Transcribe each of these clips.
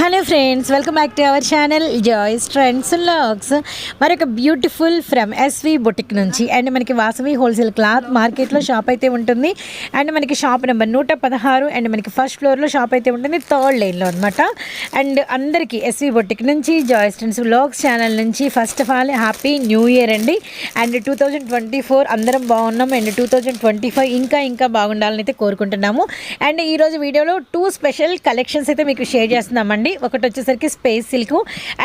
Hello friends welcome back to our channel Joys Trends Vlogs మరొక beautiful from SV boutique నుంచి. And మనకి Vasavi wholesale cloth మార్కెట్లో shop అయితే ఉంటుంది. అండ్ మనకి షాప్ నెంబర్ నూట పదహారు. అండ్ మనకి ఫస్ట్ ఫ్లోర్లో షాప్ అయితే ఉంటుంది. థర్డ్ లైన్లో అనమాట అండ్ అందరికీ ఎస్వి బొటిక్ నుంచి జాయ్స్ ట్రెండ్స్ వ్లాగ్స్ ఛానల్ నుంచి first of all happy new year అండి. And two thousand twenty four అందరం బాగున్నాం. And two thousand twenty five ఇంకా ఇంకా బాగుండాలని అయితే కోరుకుంటున్నాము. అండ్ ఈరోజు వీడియోలో టూ స్పెషల్ కలెక్షన్స్ అయితే మీకు షేర్ చేస్తున్నామండి. ఒకటి వచ్చేసరికి space silk.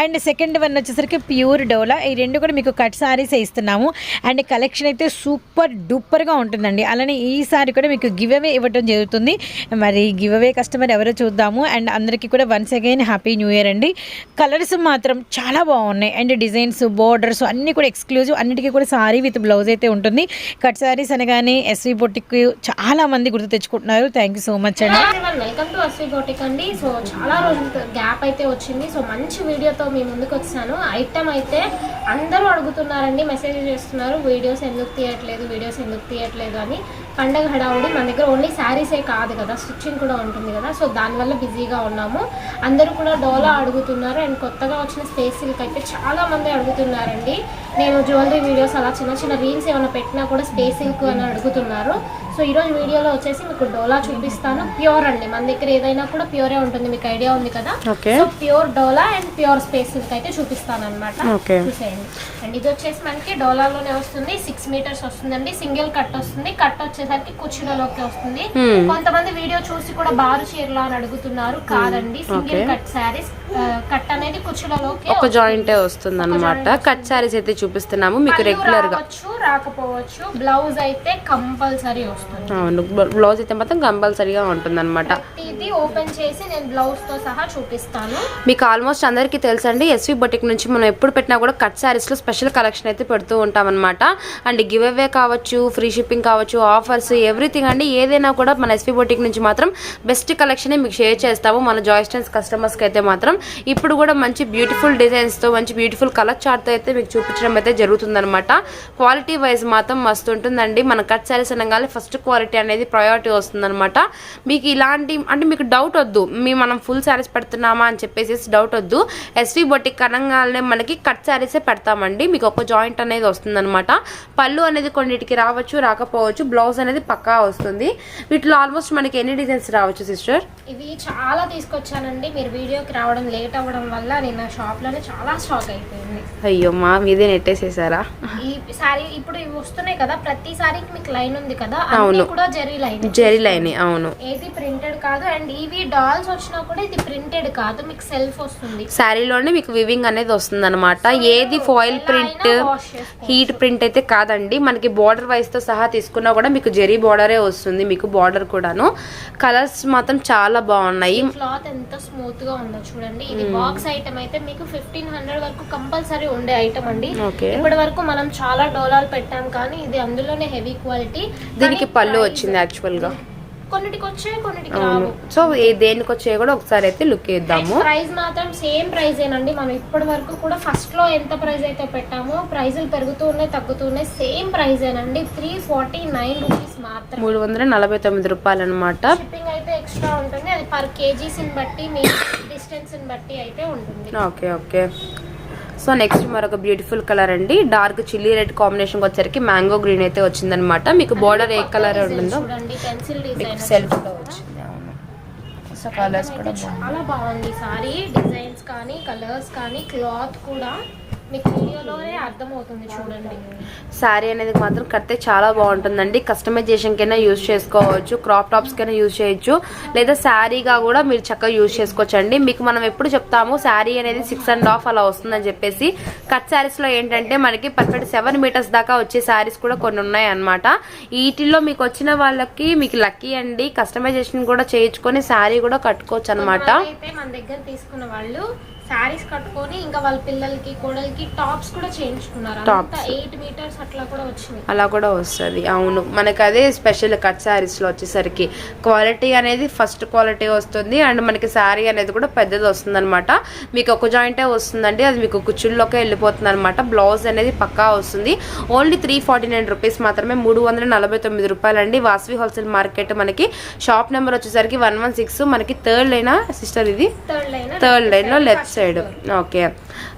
And second one వచ్చేసరికి ప్యూర్ డోలా. ఈ రెండు కూడా మీకు కట్ సారీస్ ఇస్తున్నాము. అండ్ కలెక్షన్ అయితే సూపర్ డూపర్గా ఉంటుందండి. అలానే ఈ సారీ కూడా మీకు గివ్ అవే ఇవ్వడం జరుగుతుంది. మరి గివ్ అవే కస్టమర్ ఎవరో చూద్దాము. అండ్ అందరికీ కూడా once again happy new year అండి. కలర్స్ మాత్రం చాలా బాగున్నాయి. అండ్ డిజైన్స్ బోర్డర్స్ అన్నీ కూడా ఎక్స్క్లూజివ్. అన్నిటికీ కూడా సారీ విత్ బ్లౌజ్ అయితే ఉంటుంది. కట్ సారీస్ అనగానే ఎస్వి బొటిక్ చాలా మంది గుర్తు తెచ్చుకుంటున్నారు. థ్యాంక్ యూ సో మచ్ అండి. వెల్కమ్ టు అస్వి బొటిక్ అండి. సో చాలా రోజులు గ్యాప్ అయితే వచ్చింది. సో మంచి వీడియోతో మీ ముందుకు వచ్చాను. ఐటమ్ అయితే అందరూ అడుగుతున్నారండి మెసేజ్ చేస్తున్నారు వీడియోస్ ఎందుకు తీయట్లేదు వీడియోస్ ఎందుకు తీయట్లేదు అని. పండగ హడావుడి మన దగ్గర ఓన్లీ శారీసే కాదు కదా స్టిచ్చింగ్ కూడా ఉంటుంది కదా. సో దానివల్ల బిజీగా ఉన్నాము. అందరూ కూడా డోలా అడుగుతున్నారు. అండ్ కొత్తగా వచ్చిన స్పేస్ సిల్క్ అయితే చాలా మంది అడుగుతున్నారండి. నేను జ్యువెలరీ వీడియోస్ అలా చిన్న చిన్న రీల్స్ ఏమైనా పెట్టినా కూడా స్పేస్ సిల్క్ అని అడుగుతున్నారు. సో ఈరోజు వీడియోలో వచ్చేసి మీకు డోలా చూపిస్తాను. ప్యూర్ అండి. మన దగ్గర ఏదైనా కూడా ప్యూరే ఉంటుంది. మీకు ఐడియా ఉంది కదా? So pure dola and pure space అయితే చూపిస్తాను అనమాట. చూసేయండి. అండ్ ఇది వచ్చేసి మనకి డోలాలోనే వస్తుంది. సిక్స్ మీటర్స్ వస్తుందండి. సింగిల్ కట్ వస్తుంది. కట్ వచ్చేసరికి కుర్చీలలోకి వస్తుంది. కొంతమంది వీడియో చూసి కూడా బారు చీరలు అని అడుగుతున్నారు. కాదండి. సింగిల్. కట్ శారీస్ కట్ అనేది కుర్చీలలోకి ఒక జాయింటే వస్తుంది అనమాట కట్ శారీస్ అయితే చూపిస్తున్నాము. మీకు రెగ్యులర్గా. రాకపోవచ్చు. బ్లౌజ్ అయితే కంపల్సరీ వస్తుంది. అవును బ్లౌజ్ అయితే మాత్రం కంపల్సరీగా ఉంటుంది అనమాట ఇది ఓపెన్ చేసి నేను బ్లౌజ్తో సహా చూపిస్తాను. మీకు ఆల్మోస్ట్ అందరికీ తెలుసండి ఎస్వి బొటిక్ నుంచి మనం ఎప్పుడు పెట్టినా కూడా కట్ శారీస్లో స్పెషల్ కలెక్షన్ అయితే పెడుతూ ఉంటాం అనమాట అండ్ గివ్ అవే కావచ్చు ఫ్రీ షిప్పింగ్ కావచ్చు ఆఫర్స్ ఎవ్రీథింగ్ అండి. ఏదైనా కూడా మన ఎస్వి బొటిక్ నుంచి మాత్రం బెస్ట్ కలెక్షన్ మీకు షేర్ చేస్తాము. మన జాయిస్టెన్స్ కస్టమర్స్కి అయితే మాత్రం ఇప్పుడు కూడా మంచి బ్యూటిఫుల్ డిజైన్స్తో మంచి బ్యూటిఫుల్ కలర్ చార్ట్తో అయితే మీకు చూపించడం అయితే జరుగుతుందన్నమాట. క్వాలిటీ వైజ్ మాత్రం మస్తు ఉంటుందండి. మన కట్ శారీస్ అనగానే ఫస్ట్ క్వాలిటీ అనేది ప్రయారిటీ వస్తుందనమాట మీకు ఇలాంటి అంటే మీకు డౌట్ వద్దు. మీ మనం ఫుల్ శారీస్ పెడుతున్నామా అని చెప్పేసి డౌట్ వద్దు. ఎస్వి బొటిక్ అనగానే మనకి కట్ శారీసే పెడతామండి. మీకు ఒక జాయింట్ అనేది వస్తుందనమాట పళ్ళు అనేది కొన్నిటికి రావచ్చు రాకపోవచ్చు. బ్లౌజ్ అనేది పక్కా వస్తుంది. వీటిలో ఆల్మోస్ట్ మనకి ఎన్ని డిజైన్స్ రావచ్చు సిస్టర్? ఇవి చాలా తీసుకొచ్చానండి. మీరు వీడియోకి రావడం లేట్ అవ్వడం వల్ల నేను నా చాలా స్టాక్ అయిపోయింది. అయ్యో మా మీదే నెట్టేసేసారా? ఈ సారీ ఇప్పుడు ఇవి వస్తున్నాయి కదా ప్రతి సారీకి మీకు లైన్ ఉంది కదా అవును. కూడా జెరీ లైన్. జెరీ లైన్ అవును. ఏది ప్రింటెడ్ కాదు అండ్ ఇవి డాల్స్ వచ్చినా కూడా ఇది ప్రింటెడ్ కాదు మీకు సెల్ఫ్ వస్తుంది. శారీలోనే మీకు వివింగ్ అనేది వస్తుంది అనమాట ఏది ఫాయిల్ ప్రింట్. హీట్ ప్రింట్ అయితే కాదండి. మనకి బార్డర్ వైజ్తో సహా తీసుకున్నా కూడా మీకు జెరీ బార్డరే వస్తుంది మీకు బార్డర్ కూడాను. కలర్స్ మాత్రం చాలా బాగున్నాయి. క్లాత్ ఎంత స్మూత్గా ఉందో చూడండి. ఇది బాక్స్ ఐటమ్ అయితే మీకు ఫిఫ్టీన్ హండ్రెడ్ వరకు కంపల్సరీ ఉండే ఐటమ్ అండి. ఇప్పటి వరకు మనం చాలా డోలాలు పెట్టాం కానీ ఇది అందులోనే హెవీ క్వాలిటీ దీనికి పళ్ళు వచ్చింది యాక్చువల్గా. కొన్నిటికి వచ్చాయి కొన్నిటికి రావు. సో దేనికి వచ్చాయో కూడా ఒకసారి అయితే లుక్ ఇద్దాము ప్రైస్ మాత్రం సేమ్ ప్రైస్ ఏనండి. మనం ఇప్పటి వరకు కూడా ఫస్ట్లో ఎంత ప్రైస్ అయితే పెట్టామో ప్రైజులు పెరుగుతూ ఉన్నాయి తగ్గుతూ ఉన్నాయి. సేమ్ ప్రైస్ ఏనండి. త్రీ ఫార్టీ నైన్ రూపీస్ మాత్రం మూడు వందల నలభై తొమ్మిది రూపాయలు అనమాట షిప్పింగ్ అయితే ఎక్స్ట్రా ఉంటుంది. అది పర్ కేజీస్ బట్టి మీ డిస్టెన్స్ బట్టి అయితే ఉంటుంది. Okay okay. సో నెక్స్ట్ మరొక బ్యూటిఫుల్ కలర్ అండి. డార్క్ చిల్లీ రెడ్ కాంబినేషన్ వచ్చరికి మ్యాంగో గ్రీన్ అయితే వచ్చిందనమాట మీకు బార్డర్ ఏ కలర్ ఉంటుందో సెల్ఫ్లో వచ్చింది అవును. సో కలర్స్ కూడా చాలా బాగుంది సారీ డిజైన్స్ కానీ కలర్స్ కానీ క్లాత్ కూడా మీకు వీడియోలోనే అర్థమవుతుంది చూడండి. శారీ అనేది మాత్రం కడితే చాలా బాగుంటుందండి. కస్టమైజేషన్ కైనా యూజ్ చేసుకోవచ్చు క్రాప్ టాప్స్ కైనా యూజ్ చేయొచ్చు లేదా శారీగా కూడా మీరు చక్కగా యూజ్ చేసుకోవచ్చు అండి మీకు మనం ఎప్పుడు చెప్తాము శారీ అనేది సిక్స్ అండ్ హాఫ్ అలా వస్తుందని చెప్పేసి కట్ శారీస్లో ఏంటంటే మనకి పర్ఫెక్ట్ సెవెన్ మీటర్స్ దాకా వచ్చే శారీస్ కూడా కొన్ని ఉన్నాయి అనమాట వీటిల్లో మీకు వచ్చిన వాళ్ళకి మీకు లక్కీ అండి. కస్టమైజేషన్ కూడా చేయించుకొని శారీ కూడా కట్టుకోవచ్చు అనమాట అయితే మన దగ్గర తీసుకున్న వాళ్ళు శారీస్ కట్టుకొని ఇంకా వాళ్ళ పిల్లలకి కోడలికి టాప్స్ కూడా చేయించుకున్నారు. అంతా ఎయిట్ మీటర్స్ అట్లా కూడా వచ్చినాయి. అలా కూడా వస్తుంది. అవును. మనకి అదే స్పెషల్ కట్ శారీస్లో వచ్చేసరికి క్వాలిటీ అనేది ఫస్ట్ క్వాలిటీ వస్తుంది. అండ్ మనకి శారీ అనేది కూడా పెద్దది వస్తుంది అనమాట మీకు ఒక జాయింటే వస్తుందండి. అది మీకు కుచ్చుల్లోకే వెళ్ళిపోతుంది అనమాట బ్లౌజ్ అనేది పక్కా వస్తుంది. Only three forty nine rupees మాత్రమే మూడు వందల నలభై తొమ్మిది రూపాయలు అండి వాసవి హోల్సేల్ మార్కెట్ మనకి షాప్ నెంబర్ వచ్చేసరికి వన్ వన్ సిక్స్ మనకి థర్డ్ లైనా సిస్టర్ ఇది? థర్డ్ లైన్ థర్డ్ లైన్లో left side. Okay.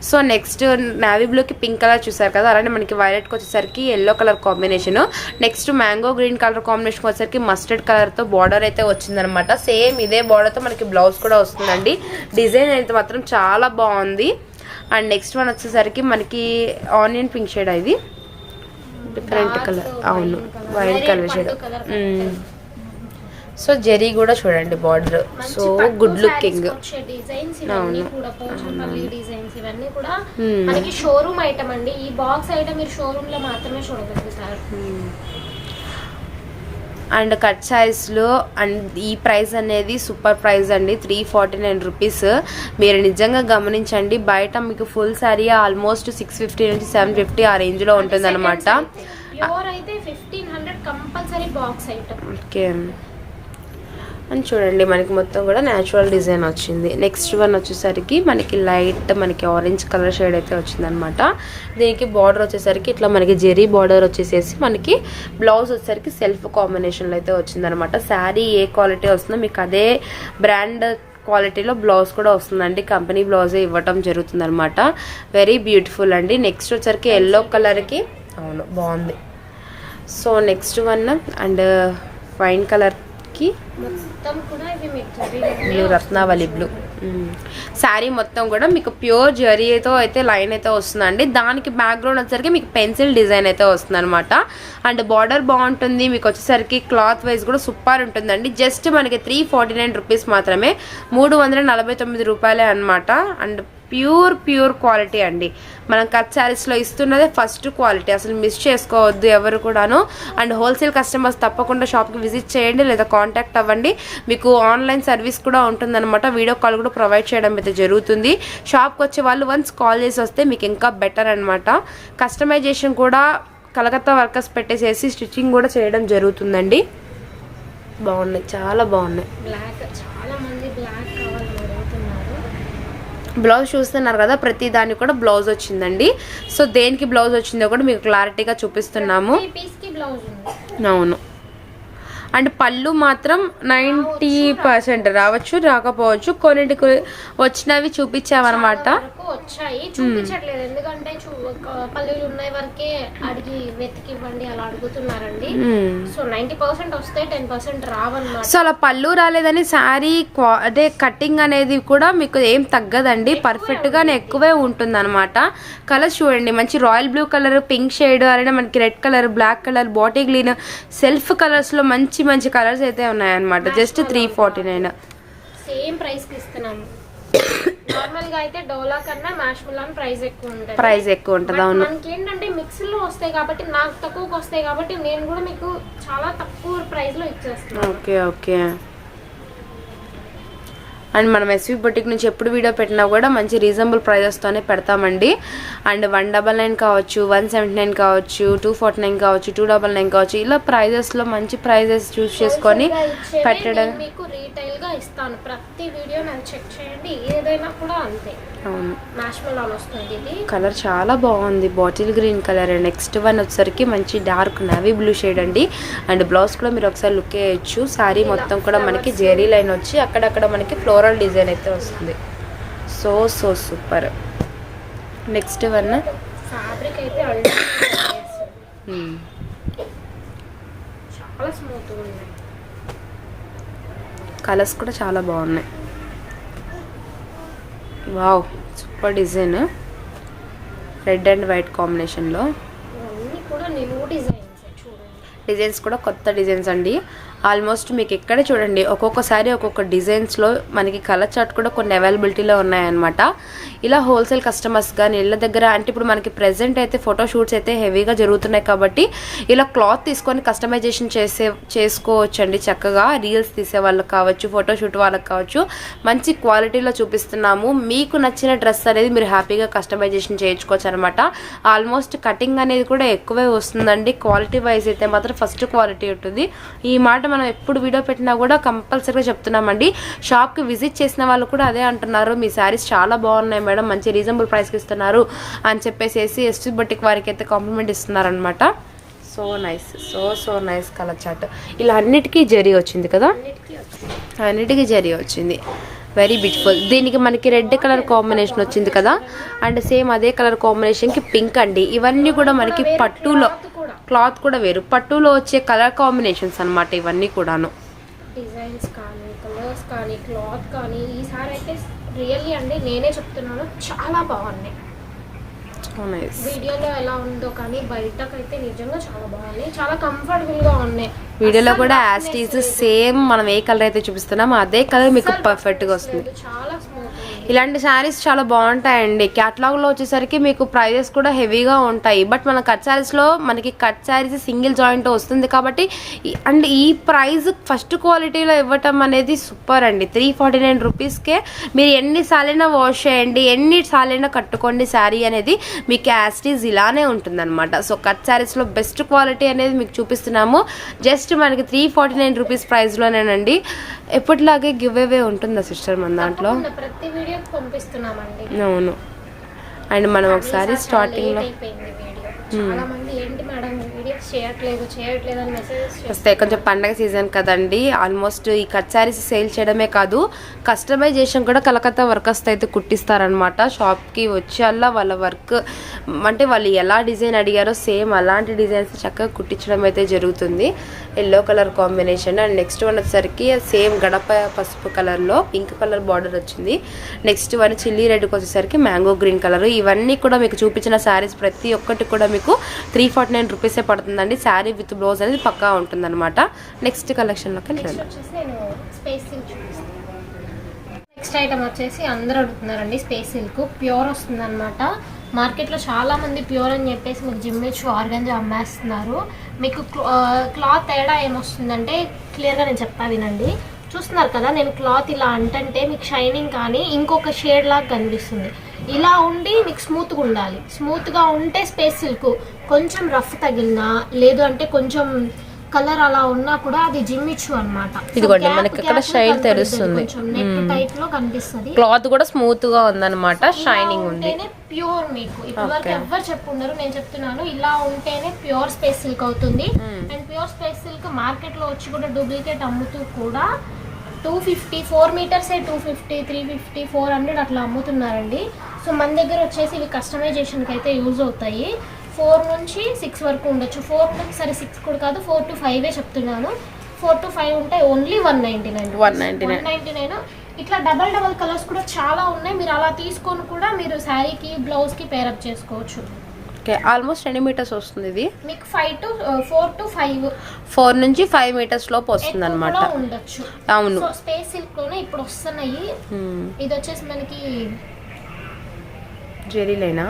So next navy బ్లూకి పింక్ కలర్ చూసారు కదా అలానే మనకి వైలెట్కి వచ్చేసరికి yellow colour combination. Next mango green colour combination వచ్చేసరికి మస్టర్డ్ కలర్తో బార్డర్ అయితే వచ్చిందనమాట సేమ్ ఇదే బార్డర్తో మనకి బ్లౌజ్ కూడా వస్తుందండి. డిజైన్ అయితే మాత్రం చాలా బాగుంది. అండ్ నెక్స్ట్ వన్ వచ్చేసరికి మనకి ఆనియన్ పింక్ షేడ్ ఇది. Different colour. అవును. White colour. Shade. So zari కూడా చూడండి బార్డర్. So good looking. ఇవన్నీ కూడా. మనకి షోరూమ్ ఐటమ్ అండి. ఈ బాక్స్ ఐటమ్ మీరు షోరూమ్లో మాత్రమే చూడగలుగుతారు. అండ్ కట్ సైజ్లో అండ్ ఈ ప్రైస్ అనేది సూపర్ ప్రైస్ అండి. Three forty nine rupees. మీరు నిజంగా గమనించండి బయట మీకు full sari almost six fifty నుంచి సెవెన్ ఫిఫ్టీ ఆ రేంజ్లో ఉంటుంది అనమాట ప్యూర్ అయితే. Fifteen hundred compulsory box item okay. అని చూడండి మనకి మొత్తం కూడా న్యాచురల్ డిజైన్ వచ్చింది. నెక్స్ట్ వన్ వచ్చేసరికి మనకి లైట్ మనకి ఆరెంజ్ కలర్ షేడ్ అయితే వచ్చిందనమాట. దీనికి బార్డర్ వచ్చేసరికి ఇట్లా మనకి జెరీ బార్డర్ వచ్చేసేసి మనకి బ్లౌజ్ వచ్చేసరికి సెల్ఫ్ కాంబినేషన్లో అయితే వచ్చిందనమాట. శారీ ఏ క్వాలిటీ వస్తుందో మీకు అదే బ్రాండ్ క్వాలిటీలో బ్లౌజ్ కూడా వస్తుందండి. కంపెనీ బ్లౌజే ఇవ్వటం జరుగుతుంది అనమాట వెరీ బ్యూటిఫుల్ అండి నెక్స్ట్ వచ్చరికి ఎల్లో కలర్కి అవును బాగుంది. So next one and wine కలర్కి మీకు బ్లూ రత్నావళి బ్లూ శారీ మొత్తం కూడా మీకు ప్యూర్ జరీతో అయితే లైన్ అయితే వస్తుందండి. దానికి బ్యాక్గ్రౌండ్ వచ్చేసరికి మీకు పెన్సిల్ డిజైన్ అయితే వస్తుంది అనమాట అండ్ బార్డర్ బాగుంటుంది. మీకు వచ్చేసరికి క్లాత్ వైజ్ కూడా సూపర్ ఉంటుందండి. జస్ట్ మనకి త్రీ ఫార్టీ నైన్ రూపీస్ మాత్రమే మూడు వందల నలభై తొమ్మిది రూపాయలే అనమాట అండ్ ప్యూర్ ప్యూర్ క్వాలిటీ అండి. మనం కట్ శారీస్లో ఇస్తున్నదే ఫస్ట్ క్వాలిటీ. అసలు మిస్ చేసుకోవద్దు ఎవరు కూడాను. అండ్ హోల్సేల్ కస్టమర్స్ తప్పకుండా షాప్కి విజిట్ చేయండి లేదా కాంటాక్ట్ అవ్వండి. మీకు ఆన్లైన్ సర్వీస్ కూడా ఉంటుందన్నమాట. వీడియో కాల్ కూడా ప్రొవైడ్ చేయడం అయితే జరుగుతుంది. షాప్కి వచ్చే వాళ్ళు వన్స్ కాల్ చేసి వస్తే మీకు ఇంకా బెటర్ అనమాట కస్టమైజేషన్ కూడా కలకత్తా వర్కర్స్ పెట్టేసేసి స్టిచ్చింగ్ కూడా చేయడం జరుగుతుందండి. బాగున్నాయి చాలా బాగున్నాయి. బ్లాక్ చాలా మంది బ్లాక్ కావాలని అడుగుతున్నారు బ్లౌజ్ చూస్తున్నారు కదా ప్రతి దానికి కూడా బ్లౌజ్ వచ్చిందండి. సో దేనికి బ్లౌజ్ వచ్చిందో కూడా మీకు క్లారిటీగా చూపిస్తున్నాము. అవును. అండ్ పళ్ళు మాత్రం నైంటీ పర్సెంట్ రావచ్చు రాకపోవచ్చు. కొన్నిటికి వచ్చినవి చూపించామన్నమాట. వచ్చాయి. చూపించట్లేదు. ఎందుకంటే పల్లీలు ఉన్నాయి వరకే అడిగి వెతికి ఇవ్వండి అలా అడుగుతున్నారండి. సో నైన్టీ పర్సెంట్ వస్తే టెన్ పర్సెంట్ రావన్నమాట. సో అలా పళ్ళు రాలేదని శారీ అదే కటింగ్ అనేది కూడా మీకు ఏం తగ్గదండి. పర్ఫెక్ట్గానే ఎక్కువే ఉంటుంది అనమాట కలర్స్ చూడండి. మంచి royal blue colour pink shade అలానే మనకి red colour black colour bottle green self కలర్స్లో మంచి మంచి కలర్స్ అయితే ఉన్నాయన్నమాట. Just three forty nine. Same ప్రైస్కి ఇస్తున్నాము. నార్మల్గా అయితే డోలా కన్నా మ్యాష్ మిలాన్ ప్రైస్ ఎక్కువ ఉంటుంది. ప్రైస్ ఎక్కువ ఉంటుంది అవును. మనకి ఏంటంటే మిక్స్లో వస్తాయి కాబట్టి నాకు తక్కువకి వస్తాయి కాబట్టి నేను కూడా మీకు చాలా తక్కువ ప్రైస్లో ఇచ్చేస్తున్నాను. Okay okay. అండ్ మనం ఎస్వి బొటిక్ నుంచి ఎప్పుడు వీడియో పెట్టినా కూడా మంచి రీజనబుల్ ప్రైజెస్తోనే పెడతామండి. అండ్ వన్ డబల్ నైన్ కావచ్చు వన్ సెవెంటీ నైన్ కావచ్చు టూ ఫార్టీ నైన్ కావచ్చు టూ డబల్ నైన్ కావచ్చు ఇలా ప్రైజెస్లో మంచి ప్రైజెస్ చూస్ చేసుకొని పెట్టడం. మీకు రీటైల్గా ఇస్తాను. ప్రతి వీడియో నాకు చెక్ చేయండి. ఏదైనా కూడా అంతే. కలర్ చాలా బాగుంది. Bottle green colour next one వచ్చేసరికి మంచి డార్క్ నావీ బ్లూ షేడ్ అండి. అండ్ బ్లౌజ్ కూడా మీరు ఒకసారి లుక్ వేయచ్చు శారీ మొత్తం కూడా మనకి జెరీ లైన్ వచ్చి అక్కడక్కడ మనకి ఫ్లోరల్ డిజైన్ అయితే వస్తుంది. So so super next one fabric అయితే layers. చాలా ఉన్నాయి. కలర్స్ కూడా చాలా బాగున్నాయి. Wow super design red and white కాంబినేషన్లో డిజైన్స్ కూడా కొత్త డిజైన్స్ అండి. ఆల్మోస్ట్ మీకు ఎక్కడ చూడండి ఒక్కొక్కసారి ఒక్కొక్క డిజైన్స్లో మనకి కలర్ చార్ట్ కూడా కొన్ని అవైలబిలిటీలో ఉన్నాయన్నమాట. ఇలా హోల్సేల్ కస్టమర్స్ కానీ ఇళ్ళ దగ్గర అంటే ఇప్పుడు మనకి ప్రెసెంట్ అయితే ఫోటో షూట్స్ అయితే హెవీగా జరుగుతున్నాయి కాబట్టి ఇలా క్లాత్ తీసుకొని కస్టమైజేషన్ చేసే చేసుకోవచ్చు అండి చక్కగా రీల్స్ తీసే వాళ్ళకి కావచ్చు ఫోటో షూట్ వాళ్ళకి కావచ్చు మంచి క్వాలిటీలో చూపిస్తున్నాము. మీకు నచ్చిన డ్రెస్ అనేది మీరు హ్యాపీగా కస్టమైజేషన్ చేయించుకోవచ్చు అనమాట ఆల్మోస్ట్ కటింగ్ అనేది కూడా ఎక్కువే వస్తుందండి. క్వాలిటీ వైజ్ అయితే మాత్రం ఫస్ట్ క్వాలిటీ ఉంటుంది. ఈ మాట మనం ఎప్పుడు వీడియో పెట్టినా కూడా కంపల్సరీగా చెప్తున్నామండి. షాప్కి విజిట్ చేసిన వాళ్ళు కూడా అదే అంటున్నారు. మీ శారీస్ చాలా బాగున్నాయి మేడం. మంచి రీజనబుల్ ప్రైస్కి ఇస్తున్నారు అని చెప్పేసి ఎస్టీ బట్టికి వారికి అయితే compliment ఇస్తున్నారనమాట so nice so so nice colour chart ఇలా అన్నిటికీ జరీ వచ్చింది కదా? అన్నిటికీ వచ్చింది జరీ వచ్చింది. వెరీ బ్యూటిఫుల్ దీనికి మనకి రెడ్ కలర్ కాంబినేషన్ వచ్చింది కదా? అండ్ సేమ్ అదే కలర్ కాంబినేషన్కి పింక్ అండి. ఇవన్నీ కూడా మనకి పట్టులో క్లాత్ కూడా వేరు. పట్టులో వచ్చే కలర్ కాంబినేషన్స్ అన్నమాట ఇవన్నీ కూడాను. డిజైన్స్ కానీ కలర్స్ కానీ క్లాత్ కానీ ఈసారి అయితే రియల్లీ అండి నేనే చెప్తున్నాను చాలా బాగున్నాయి. వీడియోలో ఎలా ఉందో కానీ బయటకైతే నిజంగా చాలా బాగున్నాయి. చాలా కంఫర్టబుల్గా ఉన్నాయి. వీడియోలో కూడా లేదు. సేమ్ మనం ఏ కలర్ అయితే చూపిస్తున్నామో అదే కలర్ మీకు పర్ఫెక్ట్గా వస్తుంది. చాలా ఇలాంటి శారీస్ చాలా బాగుంటాయండి. క్యాటలాగ్లో వచ్చేసరికి మీకు ప్రైజెస్ కూడా హెవీగా ఉంటాయి. బట్ మన కట్ శారీస్లో మనకి కట్ శారీస్ సింగిల్ జాయింట్ వస్తుంది కాబట్టి అండ్ ఈ ప్రైస్ ఫస్ట్ క్వాలిటీలో ఇవ్వటం అనేది సూపర్ అండి. త్రీ ఫార్టీ నైన్ రూపీస్కే మీరు ఎన్నిసార్లైనా వాష్ చేయండి ఎన్నిసార్లైనా కట్టుకోండి శారీ అనేది మీకు యాస్టీజ్ ఇలానే ఉంటుందన్నమాట. సో కట్ శారీస్లో బెస్ట్ క్వాలిటీ అనేది మీకు చూపిస్తున్నాము. జస్ట్ మనకి త్రీ ఫార్టీ నైన్ రూపీస్ ప్రైస్లోనేనండి ఎప్పటిలాగే గివ్ అవే ఉంటుందా సిస్టర్ మన దాంట్లో? ప్రతి వీడియో పంపిస్తున్నామండి. అవును. అండ్ మనం ఒకసారి స్టార్టింగ్లో చాలా మంది ఏంటి మేడం? వీడియోస్ చేయట్లేదు చేయట్లేదు అని మెసేజెస్ వస్తే కొంచెం పండగ సీజన్ కదండి. ఆల్మోస్ట్ ఈ కట్ శారీస్ సేల్ చేయడమే కాదు కస్టమైజేషన్ కూడా కలకత్తా వర్కర్స్ అయితే కుట్టిస్తారనమాట షాప్కి వచ్చేలా వాళ్ళ వర్క్ అంటే వాళ్ళు ఎలా డిజైన్ అడిగారో సేమ్ అలాంటి డిజైన్స్ చక్కగా కుట్టించడం అయితే జరుగుతుంది. Yellow colour combination and next one వచ్చేసరికి సేమ్ గడప పసుపు కలర్లో పింక్ కలర్ బార్డర్ వచ్చింది. నెక్స్ట్ వన్ చిల్లీ రెడ్కి వచ్చేసరికి మ్యాంగో గ్రీన్ కలర్ ఇవన్నీ కూడా మీకు చూపించిన శారీస్ ప్రతి ఒక్కటి కూడా మీకు త్రీ ఫార్టీ నైన్ రూపీసే పడుతుందండి శారీ విత్ బ్లౌజ్ అనేది పక్కా ఉంటుందన్నమాట. నెక్స్ట్ కలెక్షన్లోకి నెక్స్ట్ వెళ్ళండి సిల్క్ చూపిస్తాను. నెక్స్ట్ ఐటమ్ వచ్చేసి అందరూ అడుగుతున్నారండి స్పేస్ సిల్క్ ప్యూర్ వస్తుంది అనమాట మార్కెట్లో చాలా మంది ప్యూర్ అని చెప్పేసి మీకు జిమ్మిచ్ ఆర్గంజా అమ్మేస్తున్నారు. మీకు క్లాత్ తేడా ఏమొస్తుందంటే క్లియర్గా నేను చెప్తా వినండి. చూస్తున్నారు కదా నేను క్లాత్ ఇలా అంటంటే మీకు షైనింగ్ కానీ ఇంకొక షేడ్ లాగా కనిపిస్తుంది. ఇలా ఉండి మీకు స్మూత్గా ఉండాలి. స్మూత్గా ఉంటే స్పేస్ సిల్క్ కొంచెం రఫ్ తగిలినా లేదు అంటే కొంచెం కలర్ అలా ఉన్నా కూడా అది జిమ్మిచ్చు అనమాట ఇదిగోండి, మనకి అక్కడ shine తెలుస్తుంది. నెట్ టైప్లో కనిపిస్తుంది. క్లాత్ కూడా స్మూత్గా ఉందన్నమాట షైనింగ్ ఉంది. ప్యూర్ మీకు. ఇప్పటి వరకు ఎవరు చెప్పుండరు నేను చెప్తున్నాను. ఇలా ఉంటేనే ప్యూర్ స్పేస్ సిల్క్ అవుతుంది. అండ్ ప్యూర్ స్పేస్ సిల్క్ మార్కెట్లో వచ్చి కూడా డూప్లికేట్ అమ్ముతూ కూడా two fifty four metres two fifty three fifty four hundred అట్లా అమ్ముతున్నారండి. సో మన దగ్గర వచ్చేసి ఇవి కస్టమైజేషన్కి అయితే యూజ్ అవుతాయి. ఫోర్ నుంచి సిక్స్ వరకు ఉండొచ్చు. ఫోర్ సరే సిక్స్ కూడా కాదు ఫోర్ టు ఫైవే చెప్తున్నాను. ఫోర్ టు ఫైవ్ ఉంటే only one ninety nine 199. One ninety nine ఇట్లా డబల్ డబల్ కలర్స్ కూడా చాలా ఉన్నాయి. మీరు అలా తీసుకొని కూడా మీరు శారీకి బ్లౌజ్కి పేరప్ చేసుకోవచ్చు. ఓకే ఆల్మోస్ట్ ఎన్ని మీటర్స్ వస్తుంది ఇది? మీకు five to four to five four నుంచి ఫైవ్ మీటర్స్ లోపు వస్తుంది అనమాట ఉండొచ్చు. అవును. స్పేస్ సిల్క్లోనే ఇప్పుడు వస్తున్నాయి. ఇది వచ్చేసి మనకి జెరీలేనా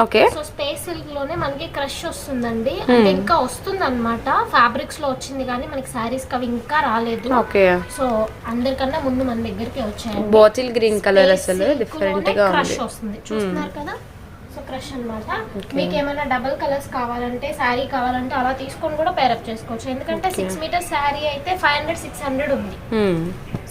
ఓకే. సో స్పేస్ సిల్క్లోనే మనకి క్రష్ వస్తుందండి. అంటే ఇంకా వస్తుంది అనమాట ఫ్యాబ్రిక్స్లో వచ్చింది కానీ మనకి శారీస్ అవి ఇంకా రాలేదు. ఓకే. సో అందరికన్నా ముందు మన దగ్గరికి వచ్చాయి బాటిల్ గ్రీన్ కలర్ అసలు డిఫరెంట్గా క్రష్ ఉంది. వస్తుంది. చూస్తున్నారు కదా? సో క్రష్ అన్నమాట. మీకు ఏమైనా డబల్ కలర్స్ కావాలంటే శారీ కావాలంటే అలా తీసుకొని కూడా పేరప్ చేసుకోవచ్చు. ఎందుకంటే సిక్స్ మీటర్ శారీ అయితే ఫైవ్ హండ్రెడ్ సిక్స్ హండ్రెడ్ ఉంది.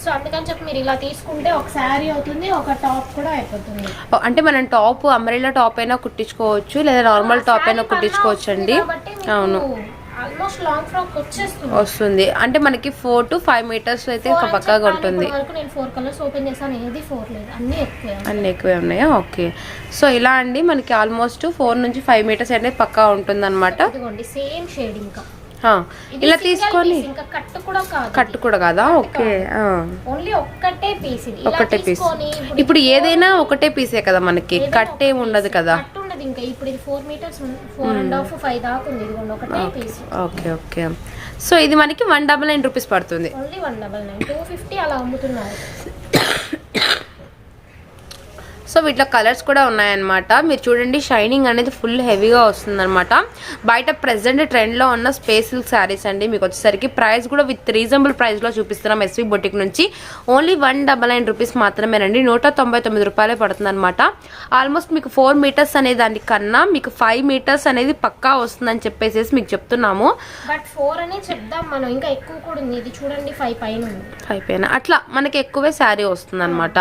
సో అందుకని చెప్పి మీరు ఇలా తీసుకుంటే ఒక శారీ అవుతుంది ఒక టాప్ కూడా అయిపోతుంది. అంటే మనం టాప్ అంబ్రెల్లా టాప్ అయినా కుట్టించుకోవచ్చు లేదా నార్మల్ టాప్ అయినా కుట్టించుకోవచ్చు అండి అవును. ఆల్మోస్ట్ లాంగ్ ఫ్రాక్ వచ్చేస్తుంది. వస్తుంది. అంటే మనకి ఫోర్ టు ఫైవ్ మీటర్స్ అయితే ఒక పక్కాగా ఉంటుంది. ఇప్పటి వరకు నేను ఫోర్ కలర్స్ ఓపెన్ చేశాను. ఏది ఫోర్ లేదు. అన్ని ఎక్కువే ఉన్నాయి. అన్ని ఎక్కువే ఉన్నాయా? ఓకే. సో ఇలా అండి మనకి ఆల్మోస్ట్ ఫోర్ నుంచి ఫైవ్ మీటర్స్ అనేది పక్కా ఉంటుంది అనమాట సేమ్ షేడ్ ఇంకా. ఇలా తీసుకొని కట్టు కూడా కాదు కట్టు కూడా కదా? ఓకే ఒకటే పీస్ ఇప్పుడు ఏదైనా ఒకటే పీసే కదా మనకి. కట్ ఏమి ఉండదు. కదా. ఉంటుంది. ఇంకా ఇప్పుడు ఇది four metres four and half five దాకా ఉంది. ఇదిగోండి ఒకటే పీస్ ఓకే ఓకే సో ఇది మనకి వన్ డబల్ నైన్ రూపీస్ పడుతుంది. Only one double nine two fifty అలా అమ్ముతున్నారు. సో వీటిలో కలర్స్ కూడా ఉన్నాయన్నమాట. మీరు చూడండి షైనింగ్ అనేది ఫుల్ హెవీగా వస్తుందన్నమాట. బయట ప్రెసెంట్ ట్రెండ్లో ఉన్న స్పేస్ సిల్క్ శారీస్ అండి మీకు వచ్చేసరికి. ప్రైస్ కూడా విత్ రీజనబుల్ ప్రైస్లో చూపిస్తున్నాం ఎస్వి బొటిక్ నుంచి. Only one double nine rupees మాత్రమేనండి నూట తొంభై తొమ్మిది రూపాయలే పడుతుంది అనమాట ఆల్మోస్ట్ మీకు ఫోర్ మీటర్స్ అనే దానికన్నా మీకు ఫైవ్ మీటర్స్ అనేది పక్కా వస్తుందని చెప్పేసి మీకు చెప్తున్నాము. బట్ ఫోర్ అనే చెప్దాం మనం. ఇంకా ఎక్కువ కూడా ఉంది. ఇది చూడండి ఫైవ్ పైన ఉంది. అయిపోయినా అట్లా మనకి ఎక్కువే శారీ వస్తుంది అనమాట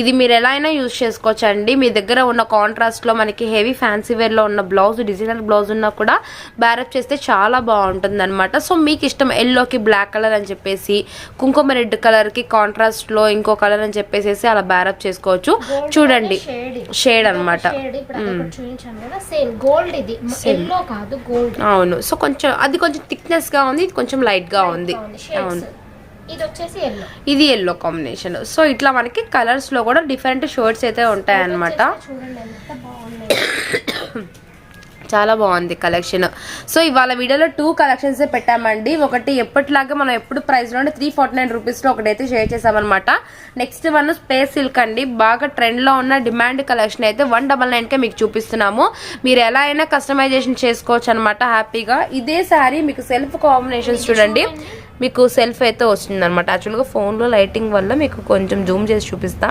ఇది మీరు ఎలా అయినా యూజ్ చేసుకోవచ్చు అండి మీ దగ్గర ఉన్న కాంట్రాస్ట్లో మనకి హెవీ ఫ్యాన్సీ వేర్లో ఉన్న బ్లౌజ్ డిజైనర్ బ్లౌజ్ ఉన్నా కూడా బ్యారప్ చేస్తే చాలా బాగుంటుంది అనమాట సో మీకు ఇష్టం ఎల్లోకి బ్లాక్ కలర్ అని చెప్పేసి కుంకుమ రెడ్ కలర్కి కాంట్రాస్ట్లో ఇంకో కలర్ అని చెప్పేసి అలా బ్యారప్ చేసుకోవచ్చు. చూడండి. షేడ్ గోల్డ్ అవును. సో కొంచెం అది కొంచెం థిక్నెస్గా ఉంది ఇది కొంచెం లైట్గా ఉంది. అవును. ఇది వచ్చేసి ఎల్లో ఇది ఎల్లో కాంబినేషన్ సో ఇట్లా మనకి కలర్స్లో కూడా డిఫరెంట్ షేడ్స్ అయితే ఉంటాయి అన్నమాట. బాగున్నాయి చాలా బాగుంది కలెక్షన్ సో ఇవాళ వీడియోలో టూ కలెక్షన్స్ పెట్టామండి. ఒకటి ఎప్పటిలాగా మనం ఎప్పుడు ప్రైస్లో త్రీ ఫార్టీ నైన్ రూపీస్లో ఒకటైతే షేర్ చేసామన్నమాట. నెక్స్ట్ వన్ స్పేస్ సిల్క్ అండి. బాగా ట్రెండ్లో ఉన్న డిమాండ్ కలెక్షన్ అయితే వన్ డబల్ నైన్ కే మీకు చూపిస్తున్నాము. మీరు ఎలా అయినా కస్టమైజేషన్ చేసుకోవచ్చు అనమాట హ్యాపీగా ఇదే శారీ మీకు సెల్ఫ్ కాంబినేషన్స్ చూడండి. మీకు సెల్ఫ్ అయితే వస్తుంది అనమాట యాక్చువల్గా ఫోన్లో లైటింగ్ వల్ల మీకు కొంచెం జూమ్ చేసి చూపిస్తా.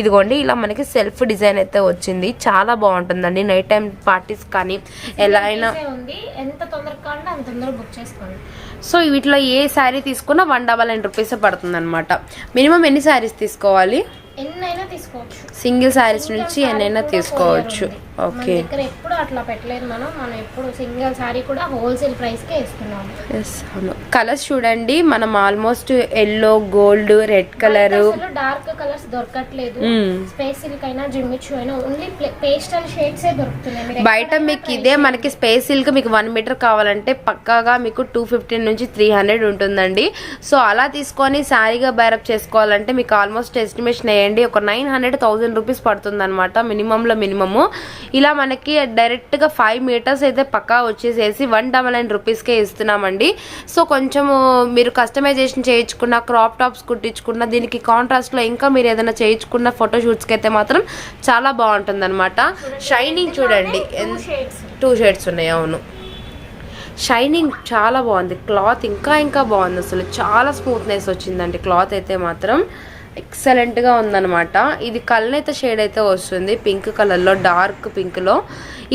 ఇదిగోండి ఇలా మనకి సెల్ఫ్ డిజైన్ అయితే వచ్చింది. చాలా బాగుంటుందండి. నైట్ టైం పార్టీస్ కానీ ఎలా అయినా ఎంత తొందరగా అంత తొందరగా బుక్ చేసుకోండి. సో వీటిలో ఏ శారీ తీసుకున్నా వన్ డబల్ నైన్ రూపీస్ పడుతుంది అనమాట మినిమం ఎన్ని శారీస్ తీసుకోవాలి? ఎన్నైనా తీసుకోవచ్చు. సింగిల్ శారీస్ నుంచి ఎన్నైనా తీసుకోవచ్చు. ఓకే. దగ్గర ఎప్పుడు అట్లా పెట్టలేదు మనం. మనం ఎప్పుడు సింగిల్ సారీ కూడా హోల్సేల్ ప్రైస్ కే ఇస్తున్నాము ఎస్ అవును. కలర్స్ చూడండి. మనం almost yellow gold red colour dark colours దొరకట్లేదు. స్పేస్ సిల్క్ అయినా అయినా ఓన్లీ పేస్టల్ షేడ్స్ దొరుకుతున్నాయి. బయట మీకు ఇదే మనకి స్పేస్ సిల్క్ మీకు వన్ మీటర్ కావాలంటే పక్కాగా మీకు టూ ఫిఫ్టీన్ నుంచి త్రీ హండ్రెడ్ ఉంటుందండి. సో అలా తీసుకొని శారీగా బ్యారప్ చేసుకోవాలంటే మీకు ఆల్మోస్ట్ ఎస్టిమేషన్ వేయండి ఒక నైన్ హండ్రెడ్ థౌసండ్ రూపీస్ పడుతుంది అనమాట మినిమంలో మినిమము. ఇలా మనకి డైరెక్ట్గా ఫైవ్ మీటర్స్ అయితే పక్కా వచ్చేసేసి వన్ డబల్ నైన్ రూపీస్కే ఇస్తున్నామండి. సో కొంచెము మీరు కస్టమైజేషన్ చేయించుకున్న క్రాప్ టాప్స్ కుట్టించుకున్న దీనికి కాంట్రాస్ట్లో ఇంకా మీరు ఏదైనా చేయించుకున్న ఫోటోషూట్స్కి అయితే మాత్రం చాలా బాగుంటుంది అనమాట షైనింగ్ చూడండి టూ షేడ్స్ ఉన్నాయి అవును. షైనింగ్ చాలా బాగుంది. క్లాత్ ఇంకా ఇంకా బాగుంది అసలు. చాలా స్మూత్నెస్ వచ్చిందండి క్లాత్ అయితే మాత్రం. ఎక్సలెంట్గా ఉందన్నమాట. ఇది కల్నేత షేడ్ అయితే వస్తుంది. పింక్ కలర్లో డార్క్ పింక్లో.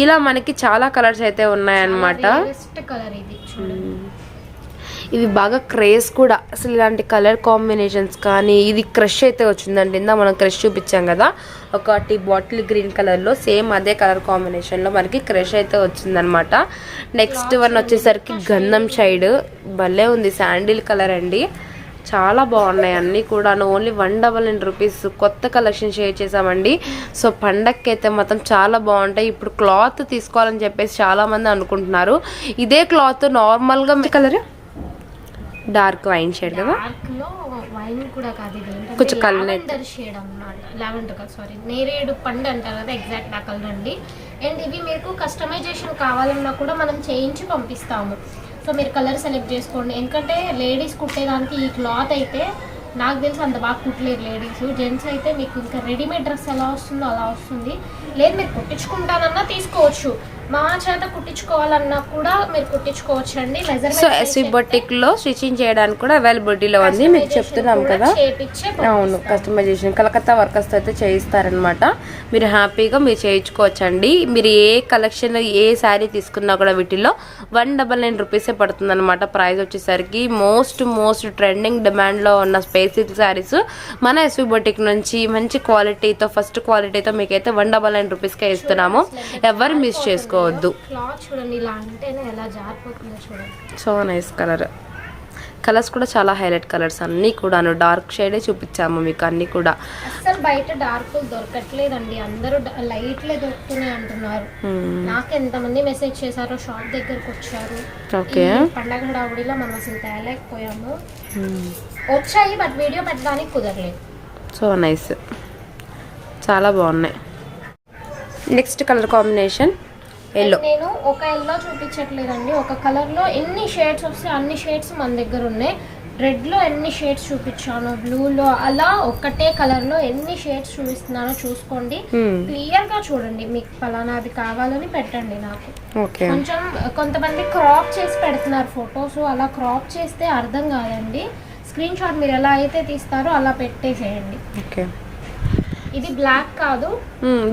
ఇలా మనకి చాలా కలర్స్ అయితే ఉన్నాయన్నమాట. ఇది ఇవి బాగా క్రేజ్ కూడా. అసలు ఇలాంటి కలర్ కాంబినేషన్స్ కానీ ఇది క్రష్ అయితే వచ్చిందండి. ఇందా మనం క్రష్ చూపించాం కదా. ఒకటి బాటిల్ గ్రీన్ కలర్లో సేమ్ అదే కలర్ కాంబినేషన్లో మనకి క్రష్ అయితే వచ్చిందనమాట నెక్స్ట్ వన్ వచ్చేసరికి గంధం షైడ్ భలే ఉంది. శాండిల్ కలర్ అండి. చాలా బాగున్నాయి అన్నీ కూడా only one double nine rupees కొత్త కలెక్షన్ షేర్ చేసామండి సో పండక్కి అయితే మాత్రం చాలా బాగుంటాయి. ఇప్పుడు క్లాత్ తీసుకోవాలని చెప్పేసి చాలా మంది అనుకుంటున్నారు. ఇదే క్లాత్ నార్మల్గా కలర్ డార్క్ వైన్ షేడ్ కదా? వైన్ కూడా కొంచెం కలర్ లావెండర్ షేడ్ అన్నమాట. లావెండర్ కాదు సారీ నేరేడు పండు అంటారు కదా ఎగ్జాక్ట్ ఆ కలర్ అండి. అండ్ ఇవి మీకు కస్టమైజేషన్ కావాలన్నా కూడా మనం చేయించి పంపిస్తాము. సో మీరు కలర్ సెలెక్ట్ చేసుకోండి. ఎందుకంటే లేడీస్ కుట్టేదానికి ఈ క్లాత్ అయితే నాకు తెలిసి అంత బాగా కుట్టలేరు లేడీస్ జెంట్స్ అయితే మీకు ఇంకా రెడీమేడ్ డ్రెస్ ఎలా వస్తుందో అలా వస్తుంది. లేదు మీరు కుట్టించుకుంటానన్నా తీసుకోవచ్చు. మా చేత కుట్టించుకోవాలన్నా కూడా మీరు కుట్టించుకోవచ్చు అండి సో ఎస్వి బొటిక్లో స్టిచింగ్ చేయడానికి కూడా అవైలబిలిటీలో ఉంది. మీకు చెప్తున్నాం కదా. అవును కస్టమైజేషన్ కలకత్తా వర్కర్స్ అయితే చేయిస్తారనమాట మీరు హ్యాపీగా మీరు చేయించుకోవచ్చండి. మీరు ఏ కలెక్షన్ ఏ శారీ తీసుకున్నా కూడా వీటిల్లో వన్ డబల్ నైన్ రూపీసే పడుతుంది అనమాట ప్రైస్ వచ్చేసరికి మోస్ట్ మోస్ట్ ట్రెండింగ్ డిమాండ్లో ఉన్న స్పేసిక్ శారీస్ మన ఎస్వి బొటిక్ నుంచి మంచి క్వాలిటీతో ఫస్ట్ క్వాలిటీతో మీకైతే వన్ డబల్ నైన్ రూపీస్కే ఇస్తున్నాము. ఎవరు మిస్ చేసుకోవద్దు క్లాత్ చూడండి ఇలా అంటేనే ఎలా జారిపోతుందో చూడండి. So nice colour. కలర్స్ కూడా చాలా హైలైట్ కలర్స్ అన్నీ కూడాను. డార్క్ షేడే చూపించాము మీకు అన్నీ కూడా. అస్సలు బయట డార్క్ దొరకట్లేదండి. అందరూ లైట్లే దొరుకుతున్నాయి అంటున్నారు. నాకు ఎంతమంది మెసేజ్ చేశారో షాప్ దగ్గరకు వచ్చారు. ఓకే. పండగ హడావుడిలో మనం అసలు తేలేకపోయాము. వచ్చాయి బట్ వీడియో పెట్టడానికి కుదరలేదు. So nice. చాలా బాగున్నాయి. Next colour combination. ఎల్లో నేను ఒక ఎల్లో చూపించట్లేదండి. ఒక కలర్లో ఎన్ని షేడ్స్ వస్తే అన్ని షేడ్స్ మన దగ్గర ఉన్నాయి. రెడ్లో ఎన్ని షేడ్స్ చూపించాను? బ్లూ లో అలా ఒకటే కలర్లో ఎన్ని షేడ్స్ చూపిస్తున్నానో చూసుకోండి. క్లియర్గా చూడండి. మీకు పలానాది కావాలని పెట్టండి నాకు. కొంచెం కొంతమంది క్రాప్ చేసి పెడుతున్నారు ఫొటోస్ అలా క్రాప్ చేస్తే అర్థం కాదండి. స్క్రీన్ షాట్ మీరు ఎలా అయితే తీస్తారో అలా పెట్టేసేయండి. ఓకే ఇది బ్లాక్ కాదు.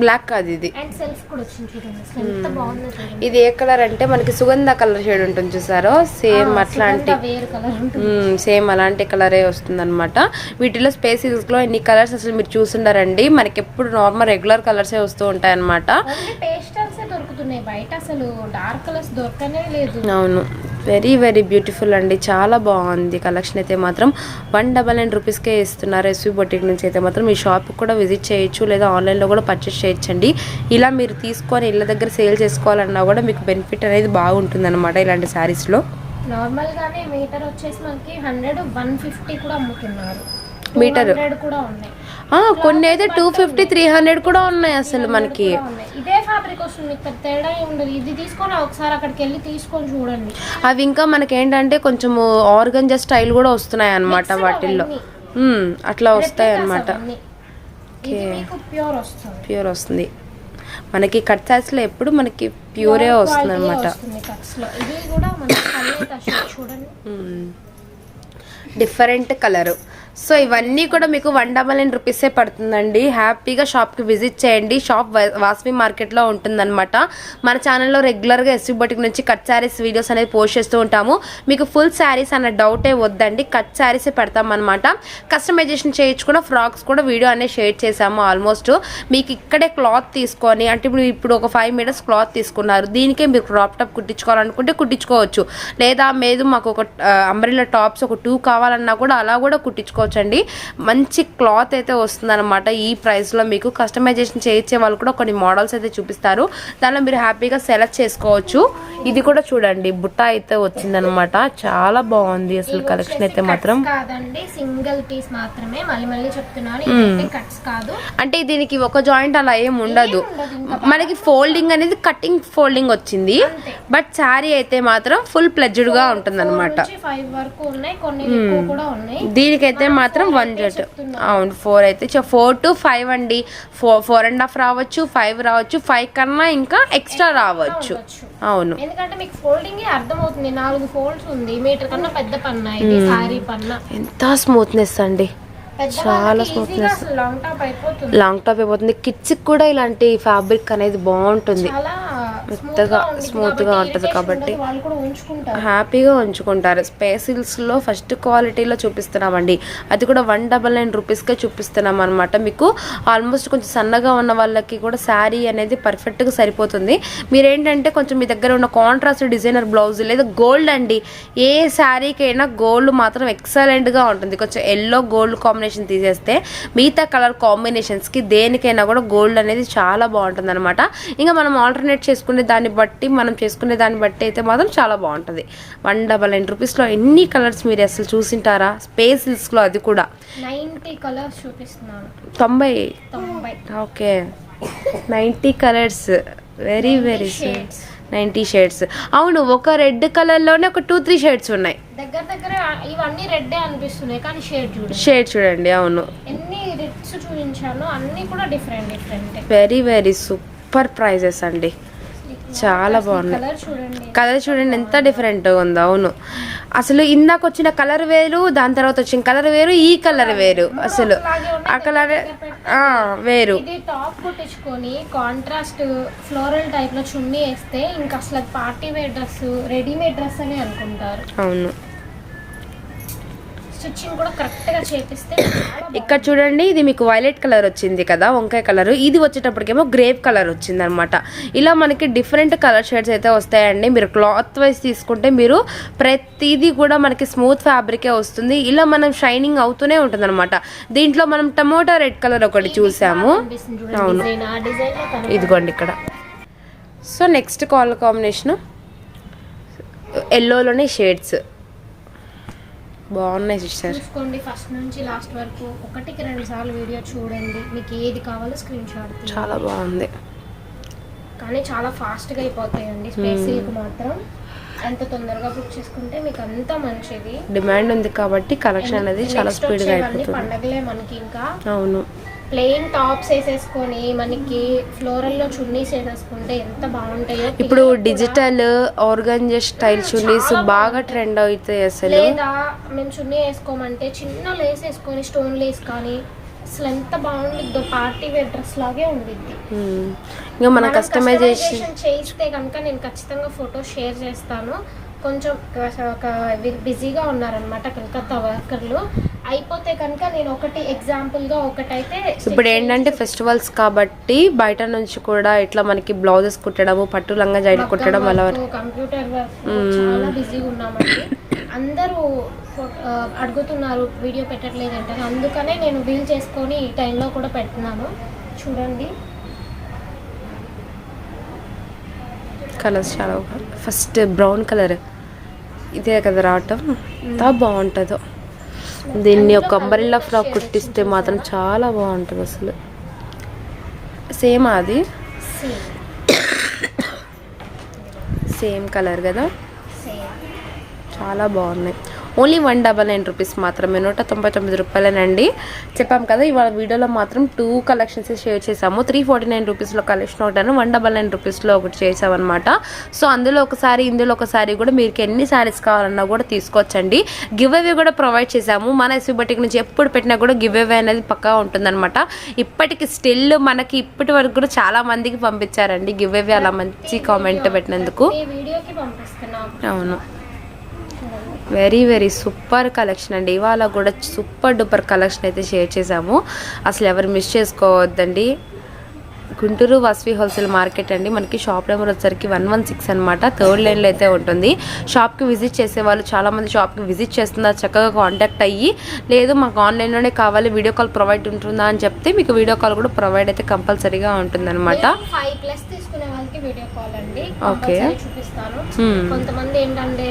బ్లాక్ కాదు ఇది. అండ్ సెల్ఫ్ కూడా వచ్చింది చూడండి అసలు ఎంత బాగుందో చూడండి. ఇది ఏ కలర్ అంటే మనకి సుగంధ కలర్ షేడ్ ఉంటుంది చూసారో? సేమ్ అట్లాంటి సేమ్ అలాంటి కలరే వస్తుంది అనమాట వీటిలో స్పేసెస్లో ఎన్ని కలర్స్ అసలు మీరు చూసుండారండి. మనకి ఎప్పుడు నార్మల్ రెగ్యులర్ కలర్సే వస్తూ ఉంటాయి అనమాట బయట అసలు డార్క్ కలర్స్ దొరకనే లేదు. అవును. వెరీ వెరీ బ్యూటిఫుల్ అండి. చాలా బాగుంది కలెక్షన్ అయితే మాత్రం. వన్ డబల్ నైన్ రూపీస్కే ఇస్తున్నారు ఎస్వి బొటిక్ నుంచి అయితే మాత్రం. ఈ షాప్కి కూడా విజిట్ చేయొచ్చు లేదా ఆన్లైన్లో కూడా పర్చేస్ చేయొచ్చండి. ఇలా మీరు తీసుకొని ఇళ్ళ దగ్గర సేల్ చేసుకోవాలన్నా కూడా మీకు బెనిఫిట్ అనేది బాగుంటుంది అనమాట ఇలాంటి శారీస్లో నార్మల్ గానే మీటర్ వచ్చేసి మనకి హండ్రెడ్ వన్ ఫిఫ్టీ కూడా అమ్ముతున్నారు. మీటర్? కూడా ఉన్నాయి. కొన్ని అయితే టూ ఫిఫ్టీ త్రీ హండ్రెడ్ కూడా ఉన్నాయి అసలు మనకి. ఇదే ఫ్యాబ్రిక్ వస్తుంది. తేడా ఉండదు. ఇది తీసుకొని ఒకసారి అక్కడికి వెళ్ళి తీసుకొని చూడండి. అవి ఇంకా మనకి ఏంటంటే కొంచెం ఆర్గంజా స్టైల్ కూడా వస్తున్నాయి Mixed వాటిల్లో. అట్లా వస్తాయి మీకు ప్యూర్ వస్తుంది. ప్యూర్ వస్తుంది. మనకి కట్లో ఎప్పుడు మనకి ప్యూరే వస్తుంది అనమాట డిఫరెంట్ కలరు సో ఇవన్నీ కూడా మీకు వన్ డబల్ నైన్ రూపీసే పడుతుందండి. హ్యాపీగా షాప్కి విజిట్ చేయండి. షాప్ వాస్మి వాస్వి మార్కెట్లో ఉంటుందన్నమాట. మన ఛానల్లో రెగ్యులర్గా ఎస్వి బొటిక్ నుంచి కట్ శారీస్ వీడియోస్ అనేది పోస్ట్ చేస్తూ ఉంటాము. మీకు ఫుల్ శారీస్ అన్న డౌటే వద్దండి. కట్ శారీసే పెడతాం అనమాట కస్టమైజేషన్ చేయించుకున్న ఫ్రాక్స్ కూడా వీడియో అనేది షేర్ చేసాము ఆల్మోస్ట్ మీకు ఇక్కడే క్లాత్ తీసుకొని అంటే ఇప్పుడు ఇప్పుడు ఒక ఫైవ్ మీటర్స్ క్లాత్ తీసుకున్నారు. దీనికే మీరు క్రాప్ టాప్ కుట్టించుకోవాలనుకుంటే కుట్టించుకోవచ్చు. లేదా లేదు మాకు ఒక అంబ్రిల్లా టాప్స్ ఒక టూ కావాలన్నా కూడా అలా కూడా కుట్టించుకోవచ్చు. అండి మంచి క్లాత్ అయితే వస్తుందన్నమాట. ఈ ప్రైస్లో మీకు కస్టమైజేషన్ చేయించే వాళ్ళు కూడా కొన్ని మోడల్స్ అయితే చూపిస్తారు. దానిలో మీరు హ్యాపీగా సెలెక్ట్ చేసుకోవచ్చు. ఇది కూడా చూడండి బుట్ట అయితే వచ్చిందనమాట చాలా బాగుంది అసలు కలెక్షన్ అయితే మాత్రం. కాదండి సింగిల్ పీస్ మాత్రమే. మళ్ళీ మళ్ళీ చెప్తున్నాను కట్స్ కాదు. అంటే దీనికి ఒక జాయింట్ అలా ఏం ఉండదు. మనకి ఫోల్డింగ్ అనేది కటింగ్ ఫోల్డింగ్ వచ్చింది. బట్ శారీ అయితే మాత్రం ఫుల్ ప్లెడ్జ్డ్గా ఉంటుంది అనమాట దీనికైతే మాత్రం వన్ జట్ అవును ఫోర్ అయితే ఫోర్ టు ఫైవ్ అండి. ఫోర్ ఫోర్ అండ్ హాఫ్ రావచ్చు ఫైవ్ రావచ్చు ఫైవ్ కన్నా ఇంకా ఎక్స్ట్రా రావచ్చు. అవును. ఎందుకంటే మీకు ఫోల్డింగ్ అర్థమవుతుంది. నాలుగు ఫోల్డ్స్ ఉంది. మీటర్ కన్నా పెద్ద పన్న ఇది సారీ పన్న. ఎంత స్మూత్నెస్ అండి. చాలా అసలు లాంగ్ టాప్ అయిపోతుంది. లాంగ్ టాప్ అయిపోతుంది. కిడ్స్ కూడా ఇలాంటి ఫ్యాబ్రిక్ అనేది బాగుంటుంది. మెత్తగా, స్మూత్గా ఉంటుంది కాబట్టి. హ్యాపీగా ఉంచుకుంటారు. స్పేసిల్స్లో ఫస్ట్ క్వాలిటీలో చూపిస్తున్నామండి. అది కూడా వన్ డబల్ నైన్ రూపీస్కే చూపిస్తున్నాం అనమాట మీకు ఆల్మోస్ట్ కొంచెం సన్నగా ఉన్న వాళ్ళకి కూడా శారీ అనేది పర్ఫెక్ట్గా సరిపోతుంది. మీరేంటంటే కొంచెం మీ దగ్గర ఉన్న కాంట్రాస్ట్ డిజైనర్ బ్లౌజ్ లేదా గోల్డ్ అండి. ఏ శారీకైనా గోల్డ్ మాత్రం ఎక్సలెంట్గా ఉంటుంది. కొంచెం ఎల్లో గోల్డ్ కాంబినేషన్ తీసేస్తే మిగతా కలర్ కాంబినేషన్స్కి దేనికైనా కూడా గోల్డ్ అనేది చాలా బాగుంటుంది అనమాట ఇంకా మనం ఆల్టర్నేట్ చేసుకునే దాన్ని బట్టి మనం చేసుకునే దాన్ని బట్టి అయితే మాత్రం చాలా బాగుంటుంది. వన్ డబల్ నైన్ రూపీస్లో ఎన్ని కలర్స్ మీరు అసలు చూసింటారా? స్పేసిల్స్లో అది కూడా. నైన్టీ కలర్స్ చూపిస్తున్నాను. తొంభై? తొంభై. Okay. Ninety colours very very shades. Ninety shades అవును ఒక రెడ్ కలర్లోనే ఒక టూ త్రీ షేడ్స్ ఉన్నాయి. దగ్గర దగ్గర ఇవన్నీ రెడ్డే అనిపిస్తున్నాయి కానీ షేడ్ చూడండి. షేడ్ చూడండి అవును. ఎన్ని రిట్స్ చూపించానో అన్ని కూడా different different very very super prices అండి. చాలా బాగున్నాయి. కలర్ చూడండి. ఎంత డిఫరెంట్ ఉందో అవును. అసలు ఇందాక వచ్చిన కలర్ వేరు దాని తర్వాత వచ్చిన కలర్ వేరు ఈ కలర్ వేరు. అసలు ఆ కలర్ వేరు. టాప్ కుట్టించుకొని కాంట్రాస్ట్ ఫ్లోరల్ టైప్లో చున్నీ వేస్తే ఇంకా అసలు party wear dress readymade dress అని అనుకుంటారు. అవును. స్టిచ్చింగ్ కూడా కరెక్ట్గా చేపిస్తే ఇక్కడ చూడండి ఇది మీకు వైలెట్ కలర్ వచ్చింది కదా వంకాయ కలర్ ఇది వచ్చేటప్పటికేమో గ్రేప్ కలర్ వచ్చింది అనమాట ఇలా మనకి డిఫరెంట్ కలర్ షేడ్స్ అయితే వస్తాయండి. మీరు క్లాత్ వైజ్ తీసుకుంటే మీరు ప్రతిదీ కూడా మనకి స్మూత్ ఫ్యాబ్రికే వస్తుంది. ఇలా మనం షైనింగ్ అవుతూనే ఉంటుంది అనమాట దీంట్లో మనం టమోటా రెడ్ కలర్ ఒకటి చూసాము. తను ఇదిగోండి ఇక్కడ. సో నెక్స్ట్ కలర్ కాంబినేషన్ ఎల్లోలోనే షేడ్స్ బాగున్నాయి సిస్టర్ చూసుకోండి ఫస్ట్ నుంచి లాస్ట్ వరకు. ఒకటికి రెండు సార్లు వీడియో చూడండి. మీకు ఏది కావాలో స్క్రీన్ షాట్ చాలా బాగుంది. కానీ చాలా ఫాస్ట్గా అయిపోతాయండి. స్పేస్ సిల్క్ మాత్రం ఎంత తొందరగా బుక్ చేసుకుంటే మీకు అంత మంచిది. డిమాండ్ ఉంది కాబట్టి కలెక్షన్ అనేది చాలా స్పీడ్గా అయిపోతుంది. పండగలే మనకి ఇంకా. అవును. ప్లెయిన్ టాప్స్ వేసేసుకొని మనకి ఫ్లోరల్లో చున్నీస్ వేసేసుకుంటే ఎంత బాగుంటాయో ఇప్పుడు డిజిటల్ ఆర్గంజా స్టైల్ చున్నీస్ బాగా ట్రెండ్ అవుతాయి అసలు. లేదా మేము చున్నీ వేసుకోమంటే చిన్న లేస్ వేసుకొని స్టోన్ లేస్ కానీ అసలు ఎంత బాగుండిద్దో పార్టీ వేర్ డ్రెస్ లాగే ఉండిద్ది. ఇంకా మన కస్టమైజేషన్ చేయిస్తే కనుక నేను ఖచ్చితంగా ఫోటో షేర్ చేస్తాను. కొంచెం ఒక బిజీగా ఉన్నారనమాట కలకత్తా వర్కర్లు అయిపోతే కనుక నేను ఒకటి ఎగ్జాంపుల్గా ఒకటైతే ఇప్పుడు ఏంటంటే ఫెస్టివల్స్ కాబట్టి బయట నుంచి కూడా ఇట్లా మనకి బ్లౌజెస్ కుట్టడము పట్టు లంగా జాకెట్ కుట్టడం అలా కంప్యూటర్ వర్క్ చాలా బిజీగా ఉన్నామండి. అందరూ అడుగుతున్నారు వీడియో పెట్టట్లేదంటే అందుకనే నేను వీల్ చేసుకొని ఈ టైంలో కూడా పెడుతున్నాను. చూడండి. కలర్స్ చాలా ఫస్ట్ బ్రౌన్ కలర్ ఇదే కదా రావటం. ఎంత బాగుంటుందో. దీన్ని ఒక అంబరిల్లా ఫ్రాక్ కుట్టిస్తే మాత్రం చాలా బాగుంటుంది అసలు. సేమ్ అది? సేమ్ కలర్ కదా? చాలా బాగున్నాయి. Only one double nine rupees మాత్రమే నూట తొంభై తొమ్మిది రూపాయలేనండి. చెప్పాం కదా ఇవాళ వీడియోలో మాత్రం టూ కలెక్షన్స్ షేర్ చేసాము త్రీ ఫార్టీ నైన్ రూపీస్లో కలెక్షన్ ఒకటాను వన్ డబల్ నైన్ రూపీస్లో ఒకటి చేసామన్నమాట సో అందులో ఒకసారి ఇందులో ఒకసారి కూడా మీకు ఎన్ని శారీస్ కావాలన్నా కూడా తీసుకోవచ్చండి. గివ్ అవే కూడా ప్రొవైడ్ చేసాము మన ఎస్వి నుంచి ఎప్పుడు పెట్టినా కూడా గివ్ అవే అనేది పక్కా ఉంటుందన్నమాట. ఇప్పటికి స్టిల్ మనకి ఇప్పటి వరకు కూడా చాలా మందికి పంపించారండి. గివ్ అవే అలా మంచి కామెంట్ పెట్టినందుకు. అవును. వెరీ వెరీ సూపర్ కలెక్షన్ అండి. ఇవాళ కూడా సూపర్ డూపర్ కలెక్షన్ అయితే షేర్ చేసాము అసలు ఎవరు మిస్ చేసుకోవద్దండి. గుంటూరు వాస్వి హోల్సేల్ మార్కెట్ అండి. మనకి షాప్ నెంబర్ వచ్చేసరికి వన్ వన్ సిక్స్ అనమాట థర్డ్ లైన్లో అయితే ఉంటుంది. షాప్కి విజిట్ చేసే వాళ్ళు చాలామంది షాప్కి విజిట్ చేస్తున్నారు. చక్కగా కాంటాక్ట్ అయ్యి లేదు మాకు ఆన్లైన్లోనే కావాలి వీడియో కాల్ ప్రొవైడ్ ఉంటుందా అని చెప్తే మీకు వీడియో కాల్ కూడా ప్రొవైడ్ అయితే కంపల్సరీగా ఉంటుందన్నమాట. ఫైవ్ ప్లస్ తీసుకునే వాళ్ళకి వీడియో కాల్ అండి. Okay. కంపల్సరీ చూపిస్తాను. Hmm. కొంతమంది ఏంటంటే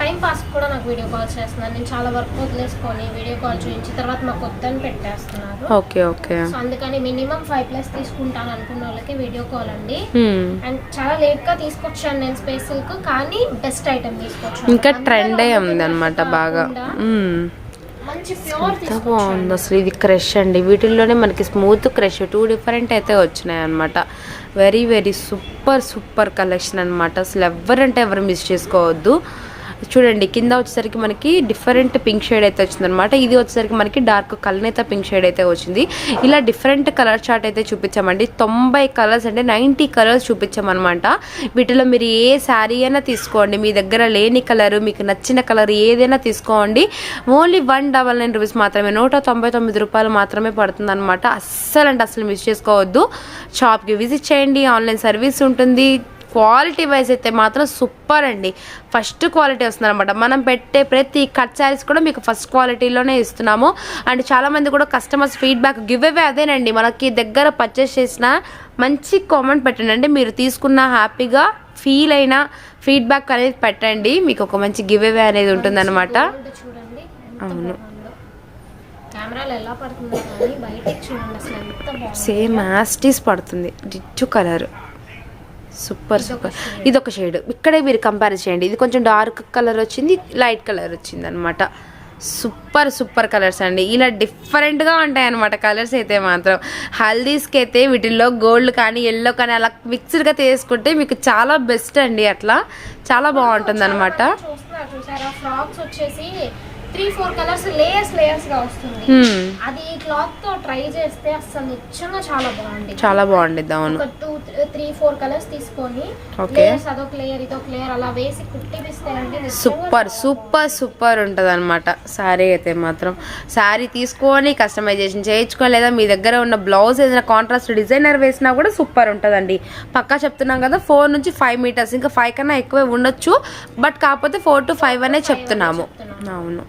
టైం పాస్ కూడా నాకు వీడియో కాల్ చేస్తున్నారు. నేను చాలా వర్క్ వదిలేసుకొని వీడియో కాల్ చూపించి తర్వాత మాకు వద్దని పెట్టేస్తున్నారు. Okay okay. అందుకని మినిమం ఫైవ్ ప్లస్ తీసుకుంటాను అనుకున్న వాళ్ళకి వీడియో కాల్ అండి. అండ్ చాలా లేట్గా తీసుకొచ్చాను నేను స్పేస్ సిల్క్ కానీ బెస్ట్ ఐటమ్ తీసుకొచ్చాను. ఇంకా ట్రెండే బాగా. మ్మ్. మంచి ప్యూర్ ఎంత బాగుంది అసలు ఇది క్రష్ అండి. వీటిల్లోనే మనకి స్మూత్ క్రష్ టూ డిఫరెంట్ అయితే వచ్చినాయి అనమాట very very super super collection అనమాట అసలు ఎవరంటే ఎవరు మిస్ చేసుకోవద్దు. చూడండి కింద వచ్చేసరికి మనకి డిఫరెంట్ పింక్ షేడ్ అయితే వచ్చిందనమాట ఇది వచ్చేసరికి మనకి డార్క్ కలనేత పింక్ షేడ్ అయితే వచ్చింది. ఇలా డిఫరెంట్ కలర్ చార్ట్ అయితే చూపించామండి. తొంభై కలర్స్ అంటే నైంటీ కలర్స్ చూపించామన్నమాట. వీటిలో మీరు ఏ శారీ అయినా తీసుకోండి. మీ దగ్గర లేని కలర్ మీకు నచ్చిన కలర్ ఏదైనా తీసుకోండి. Only one double nine rupees మాత్రమే నూట తొంభై తొమ్మిది రూపాయలు మాత్రమే పడుతుంది అనమాట అస్సలు అంటే అసలు మిస్ చేసుకోవద్దు షాప్కి విజిట్ చేయండి. ఆన్లైన్ సర్వీస్ ఉంటుంది. క్వాలిటీ వైజ్ అయితే మాత్రం సూపర్ అండి. ఫస్ట్ క్వాలిటీ వస్తుంది అనమాట మనం పెట్టే ప్రతి కట్ శారీస్ కూడా మీకు ఫస్ట్ క్వాలిటీలోనే ఇస్తున్నాము. అండ్ చాలామంది కూడా కస్టమర్స్ ఫీడ్బ్యాక్ గివ్ అవే అదేనండి. మనకి దగ్గర పర్చేస్ చేసిన మంచి కామెంట్ పెట్టండి. అంటే మీరు తీసుకున్న హ్యాపీగా ఫీల్ అయిన ఫీడ్బ్యాక్ అనేది పెట్టండి. మీకు ఒక మంచి గివ్ అవే అనేది ఉంటుందన్నమాట. అవును. సేమ్ యాస్టీస్ పడుతుంది. డిచ్చు కలర్ సూపర్ సూపర్. ఇది ఒక షేడ్ ఇక్కడే మీరు కంపేర్ చేయండి. ఇది కొంచెం డార్క్ కలర్ వచ్చింది లైట్ కలర్ వచ్చింది అనమాట సూపర్ సూపర్ కలర్స్ అండి. ఇలా డిఫరెంట్గా ఉంటాయి అనమాట కలర్స్ అయితే మాత్రం. హల్దీస్కి అయితే వీటిల్లో గోల్డ్ కానీ ఎల్లో కానీ అలా మిక్స్డ్గా తీసుకుంటే మీకు చాలా బెస్ట్ అండి అట్లా. చాలా బాగుంటుంది అనమాట చూసారా? ఫ్రాక్స్ వచ్చేసి త్రీ ఫోర్ కలర్స్ లేయర్స్ లేయర్స్గా వస్తుంది అది క్లాత్తో ట్రై చేస్తే అసలు నిజంగా చాలా బాగుంది చాలా బాగుండిద్ది అవును. ఒక టూ త్రీ ఫోర్ కలర్స్ తీసుకొని. లేయర్స్ అదొక లేయర్ ఇదొక లేయర్ అలా వేసి కుట్టిపిస్తే అంటే నిజంగా సూపర్ సూపర్ సూపర్ ఉంటుంది అనమాట శారీ అయితే మాత్రం. శారీ తీసుకొని కస్టమైజేషన్ చేయించుకొని లేదా మీ దగ్గర ఉన్న బ్లౌజ్ ఏదైనా కాంట్రాస్ట్ డిజైనర్ వేసినా కూడా సూపర్ ఉంటుందండి. పక్కా చెప్తున్నాం కదా ఫోర్ నుంచి ఫైవ్ మీటర్స్ ఇంకా ఫైవ్ కన్నా ఎక్కువే ఉండొచ్చు. బట్ కాకపోతే ఫోర్ టు ఫైవ్ అనే చెప్తున్నాము. అవును.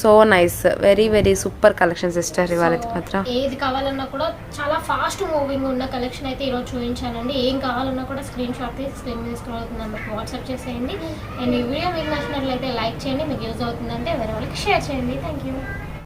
So nice. Very very super collection sister ఇవాళ మాత్రం. ఏది కావాలన్నా కూడా చాలా ఫాస్ట్ మూవింగ్ ఉన్న కలెక్షన్ అయితే ఈరోజు చూపించానండి. ఏం కావాలన్నా కూడా స్క్రీన్ షాట్ తీసి స్క్రీన్ మీద స్క్రోల్ అవుతుంది నెంబర్కి వాట్సాప్ చేసేయండి. అండ్ ఈ వీడియో మీకు నచ్చినట్లయితే లైక్ చేయండి. మీకు యూజ్ అవుతుందంటే వేరే వాళ్ళకి షేర్ చేయండి. Thank you